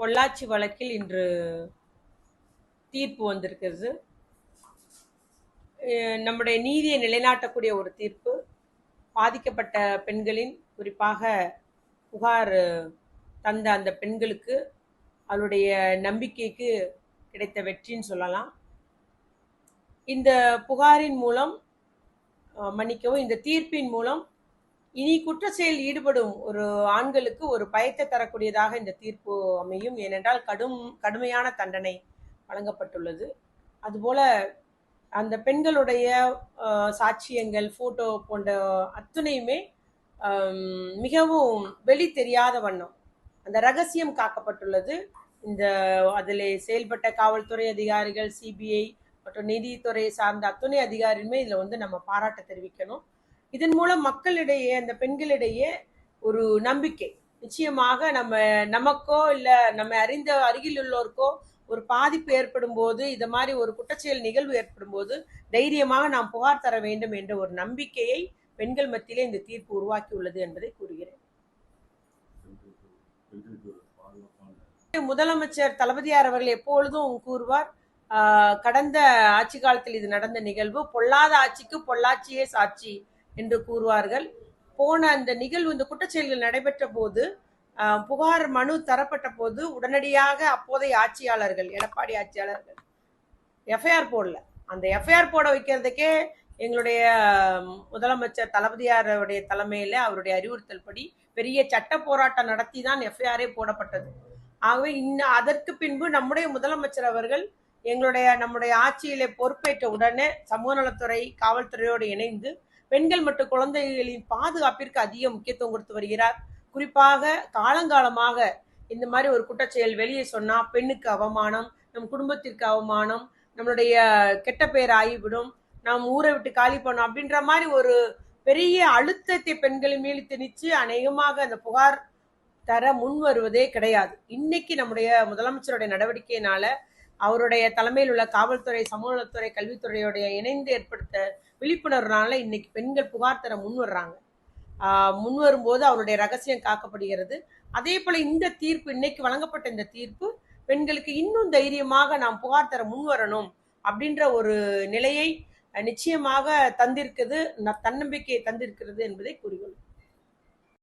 பொள்ளாச்சி வழக்கில் இன்று தீர்ப்பு வந்திருக்கிறது. நம்முடைய நீதியை நிலைநாட்டக்கூடிய ஒரு தீர்ப்பு. பாதிக்கப்பட்ட பெண்களின் குறிப்பாக புகார் தந்த அந்த பெண்களுக்கு அவருடைய நம்பிக்கைக்கு கிடைத்த வெற்றின்னு சொல்லலாம். இந்த புகாரின் மூலம் மன்னிக்கவும் இந்த தீர்ப்பின் மூலம் இனி குற்ற செயல் ஈடுபடும் ஒரு ஆண்களுக்கு ஒரு பயத்தை தரக்கூடியதாக இந்த தீர்ப்பு அமையும். ஏனென்றால் கடும் கடுமையான தண்டனை வழங்கப்பட்டுள்ளது. அதுபோல அந்த பெண்களுடைய சாட்சியங்கள் போட்டோ போன்ற அத்துணையுமே மிகவும் வெளி தெரியாத வண்ணம். அந்த ரகசியம் காக்கப்பட்டுள்ளது. இந்த அதில் செயல்பட்ட காவல்துறை அதிகாரிகள் சிபிஐ மற்றும் நீதித்துறையை சார்ந்த அத்துணை அதிகாரியுமே இதில் வந்து நம்ம பாராட்ட தெரிவிக்கணும். இதன் மூலம் மக்களிடையே அந்த பெண்களிடையே ஒரு நம்பிக்கை. நிச்சயமாக நம்ம நமக்கோ இல்லை நம்ம அறிந்த அருகில் உள்ளோருக்கோ ஒரு பாதிப்பு ஏற்படும் போது இந்த மாதிரி ஒரு குற்றச்செயல் நிகழ்வு ஏற்படும் போது தைரியமாக நாம் புகார் தர வேண்டும் என்ற ஒரு நம்பிக்கையை பெண்கள் மத்தியிலே இந்த தீர்ப்பு உருவாக்கி உள்ளது என்பதை கூறுகிறேன். முதலமைச்சர் தளபதியார் அவர்கள் எப்பொழுதும் கூறுவார் கடந்த ஆட்சி காலத்தில் இது நடந்த நிகழ்வு. பொல்லாத ஆட்சிக்கு பொள்ளாச்சியே சாட்சி. என்று கூறுவார்கள். போன அந்த நிகழ்வு இந்த குற்றச்செயல்கள் நடைபெற்ற போது புகார் மனு தரப்பட்ட போது உடனடியாக அப்போதைய ஆட்சியாளர்கள் எடப்பாடி ஆட்சியாளர்கள் எஃப்ஐஆர் போடல. அந்த எஃப்ஐஆர் போட வைக்கிறதுக்கே எங்களுடைய முதலமைச்சர் தளபதியாருடைய தலைமையில் அவருடைய அறிவுறுத்தல் படி பெரிய சட்ட போராட்டம் நடத்தி தான் எஃப்ஐஆரே போடப்பட்டது. ஆகவே இன்னும் அதற்கு பின்பு நம்முடைய முதலமைச்சர் அவர்கள் எங்களுடைய நம்முடைய ஆட்சியிலே பொறுப்பேற்ற உடனே சமூக நலத்துறை காவல்துறையோடு இணைந்து பெண்கள் மற்றும் குழந்தைகளின் பாதுகாப்பிற்கு அதிக முக்கியத்துவம் கொடுத்து வருகிறார். குறிப்பாக காலங்காலமாக இந்த மாதிரி ஒரு குற்றச்செயல் வெளியே சொன்னா பெண்ணுக்கு அவமானம் நம் குடும்பத்திற்கு அவமானம் நம்மளுடைய கெட்ட பெயர் ஆகிவிடும் நாம் ஊரை விட்டு காலி பண்ணோம் அப்படின்ற மாதிரி ஒரு பெரிய அழுத்தத்தை பெண்களின் மீது திணிச்சு அநேகமாக அந்த புகார் தர முன் வருவதே கிடையாது. இன்னைக்கு நம்முடைய முதலமைச்சருடைய நடவடிக்கையினால அவருடைய தலைமையில் உள்ள காவல்துறை சமூகத்துறை கல்வித்துறையுடைய கல்வித்துறையோடைய இணைந்து ஏற்படுத்த விழிப்புணர்வுனால இன்னைக்கு பெண்கள் புகார் தர முன் வர்றாங்க. முன் வரும்போது அவருடைய ரகசியம் காக்கப்படுகிறது. அதே போல இந்த தீர்ப்பு இன்னைக்கு வழங்கப்பட்ட இந்த தீர்ப்பு பெண்களுக்கு இன்னும் தைரியமாக நாம் புகார் தர முன் வரணும் அப்படின்ற ஒரு நிலையை நிச்சயமாக தந்திருக்குது தன்னம்பிக்கையை தந்திருக்கிறது என்பதை கூறியுள்ளது